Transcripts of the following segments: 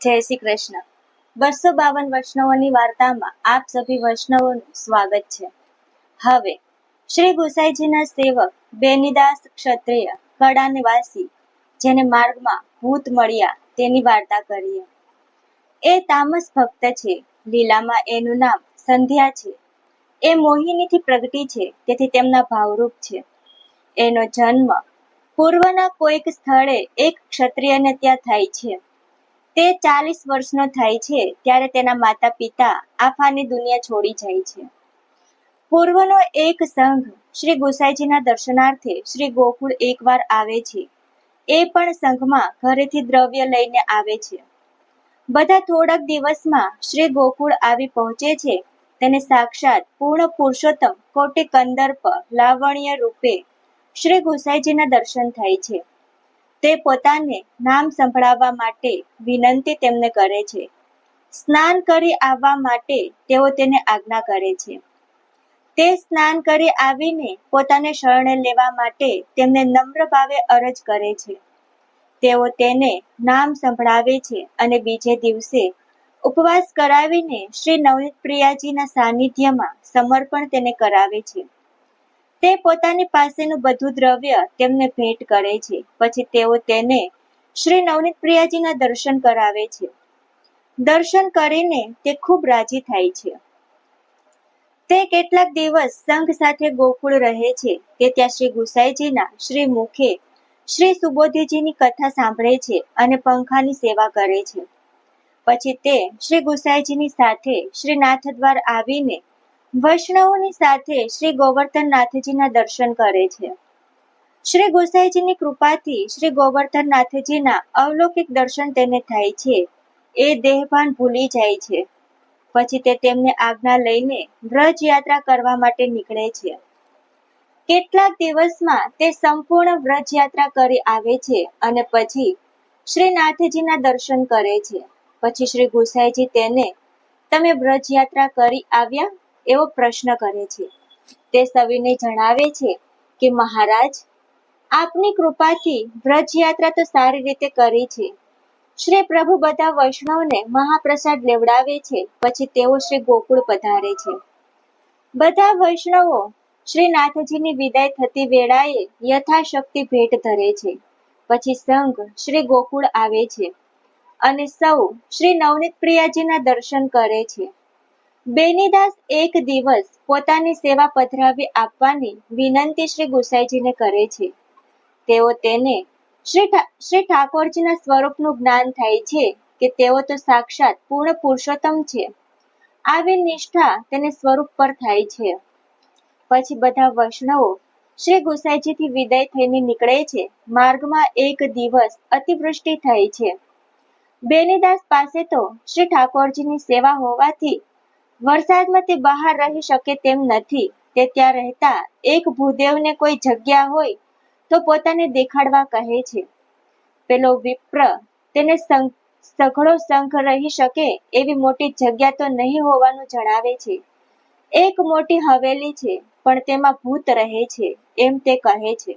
જય શ્રી કૃષ્ણ. બસો બાવન વૈષ્ણવોની વાર્તામાં આપ સભી વૈષ્ણવોનું સ્વાગત છે. હવે, શ્રી ગુસાઈજીના સેવક બેનીદાસ ક્ષત્રિય કડા નિવાસી જેને માર્ગમાં ભૂત મળ્યા તેની વાર્તા કરીએ. એ તામસ ભક્ત છે, લીલામાં એનું નામ સંધ્યા છે. એ મોહિનીથી પ્રગટી છે, તેથી તેમના ભાવરૂપ છે. એનો જન્મ પૂર્વના કોઈક સ્થળે એક ક્ષત્રિયને ત્યાં થાય છે. તે ચાલીસ વર્ષનો થાય છે, ત્યારે તેના માતા પિતા આફાની દુનિયા છોડી જાય છે. પૂર્વનો એક સંઘ શ્રી ગોસાઈજીના દર્શનાર્થે શ્રી ગોકુળ એકવાર આવે છે. એ પણ સંઘમાં ઘરેથી દ્રવ્ય લઈને આવે છે. બધા થોડાક દિવસમાં શ્રી ગોકુળ આવી પહોંચે છે. તેને સાક્ષાત પૂર્ણ પુરુષોત્તમ કોટી કંદર્પ લાવણ્ય રૂપે શ્રી ગોસાઈજીના દર્શન થાય છે. તે પોતાને નામ સંભળાવવા માટે વિનંતી તેમને કરે છે. સ્નાન કરી આવવા માટે તેઓ તેને આજ્ઞા કરે છે. તે સ્નાન કરી આવીને પોતાને શરણે લેવા માટે તેમને નમ્ર ભાવે અરજ કરે છે. તેઓ તેને નામ સંભળાવે છે અને બીજે દિવસે ઉપવાસ કરાવીને શ્રી નવનીત પ્રિયાજીના સાનિધ્યમાં સમર્પણ તેને કરાવે છે. તે પોતાની પાસેનું બધું દ્રવ્ય તેમને ભેટ કરે છે. પછી તેઓ તેને શ્રી નવનીત પ્રિયાજીના દર્શન કરાવે છે. દર્શન કરીને તે ખૂબ રાજી થાય છે. તે કેટલાક દિવસ સંઘ સાથે ગોકુળ રહે છે તે ત્યાં શ્રી ગુસાઈજીના શ્રી મુખે શ્રી સુબોધીજીની કથા સાંભળે છે અને પંખાની સેવા કરે છે. પછી તે શ્રી ગુસાઈજીની સાથે શ્રી નાથદ્વાર આવીને વૈષ્ણવોની સાથે શ્રી ગોવર્ધનનાથજીના દર્શન કરે છે. શ્રી ગોસાઈજીની કૃપાથી શ્રી ગોવર્ધનનાથજીના અવલૌકિક દર્શન તેને થાય છે. એ દેહભાન ભૂલી જાય છે. પછી તે તેમને આજ્ઞા લઈને વ્રજ યાત્રા કરવા માટે નીકળે છે. કેટલાક દિવસમાં તે સંપૂર્ણ વ્રજ યાત્રા કરી આવે છે અને પછી શ્રી નાથજીના દર્શન કરે છે. પછી શ્રી ગોસાઈજી તેને, તમે વ્રજ યાત્રા કરી આવ્યા? એવો પ્રશ્ન કરે છે. તે સવિને જણાવે છે કે, મહારાજ, આપની કૃપાથી વ્રજયાત્રા તો સારી રીતે કરી છે. શ્રી પ્રભુ બધા વૈષ્ણવને મહાપ્રસાદ લેવડાવે છે, પછી તેઓ શ્રી ગોકુળ પધારે છે. બધા વૈષ્ણવો શ્રી નાથજીની વિદાય થતી વેળાએ યથાશક્તિ ભેટ ધરે છે. પછી સંઘ શ્રી ગોકુળ આવે છે અને સૌ શ્રી નવનીત પ્રિયાજીના દર્શન કરે છે. બેનીદાસ એક દિવસ પોતાની સેવા પધરાવી આપવાની વિનંતી શ્રી ગુસાઈજીને કરે છે. તેઓ તેને શ્રી શ્રી ઠાકોરજીના સ્વરૂપનું જ્ઞાન થાય છે કે તેઓ તો સાક્ષાત પૂર્ણ પુરુષોત્તમ છે. આવી નિષ્ઠા તેને સ્વરૂપ પર થાય છે. પછી બધા વૈષ્ણવો શ્રી ગુસાઈજીથી વિદાય થઈને નીકળે છે. માર્ગમાં એક દિવસ અતિવૃષ્ટિ થઈ છે. બેનીદાસ પાસે તો શ્રી ઠાકોરજીની સેવા હોવાથી વરસાદમાં તે બહાર રહી શકે તેમ નથી. તે ત્યાં રહેતા એક ભૂદેવને કોઈ જગ્યા હોય તો પોતાને દેખાડવા કહે છે. પેલો વિપ્ર તેને સઘળો શંખ રહી શકે એવી મોટી જગ્યા તો નહીં હોવાનું જણાવે છે. એક મોટી હવેલી છે, પણ તેમાં ભૂત રહે છે, એમ તે કહે છે.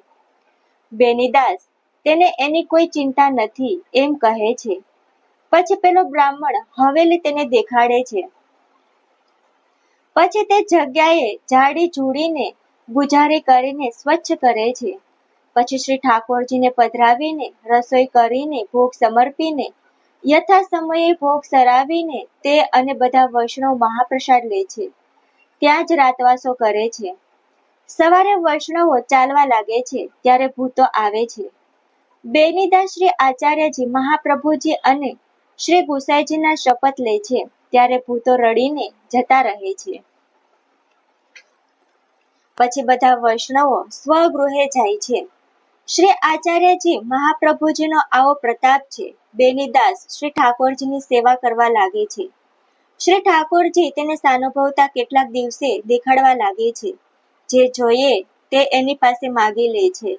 બેનીદાસ તેને એની કોઈ ચિંતા નથી, એમ કહે છે. પછી પેલો બ્રાહ્મણ હવેલી તેને દેખાડે છે. પછી તે જગ્યાએ જાડી જોડીને ગુજારી કરીને સ્વચ્છ કરે છે. પછી શ્રી ઠાકોરજીને પધરાવીને, રસોઈ કરીને, ભોગ સમર્પીને, યથા સમયે ભોગ સરાવીને તે અને બધા વૈષ્ણવ મહાપ્રસાદ લે છે. ત્યાં જ રાતવાસો કરે છે. સવારે વૈષ્ણવો ચાલવા લાગે છે ત્યારે ભૂતો આવે છે. બેનીદા શ્રી આચાર્યજી મહાપ્રભુજી અને શ્રી ગુસાઈજીના શપથ લે છે. ત્યારે ભૂતો રડીને જતા રહે છે. પછી બધા વૈષ્ણવો સ્વગૃહે જાય છે. શ્રી આચાર્યજી મહાપ્રભુજીનો આવો પ્રતાપ છે. બેનીદાસ શ્રી ઠાકોરજીની સેવા કરવા લાગે છે. શ્રી ઠાકોરજી તેને સાનુભવતા કેટલાક દિવસે દેખાડવા લાગે છે. જે જોઈએ તે એની પાસે માગી લે છે.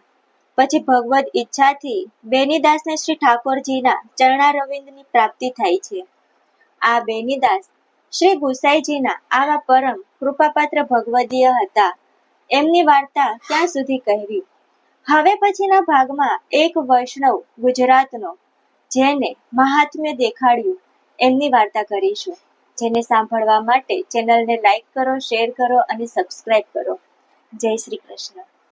પછી ભગવદ ઈચ્છાથી બેનીદાસને શ્રી ઠાકોરજીના ચરણારવિંદની પ્રાપ્તિ થાય છે. આ બેનીદાસ શ્રી ગુસાઈજીના આવા પરમ કૃપાપાત્ર ભગવદીય હતા. એમની વાર્તા ક્યાં સુધી કહેવી? હવે પછીના ભાગમાં એક વૈષ્ણવ ગુજરાતનો, જેને મહાત્મ્ય દેખાડ્યું, એમની વાર્તા કરીશું. જેને સાંભળવા માટે ચેનલને લાઈક કરો શેર કરો અને સબસ્ક્રાઇબ કરો. જય શ્રી કૃષ્ણ.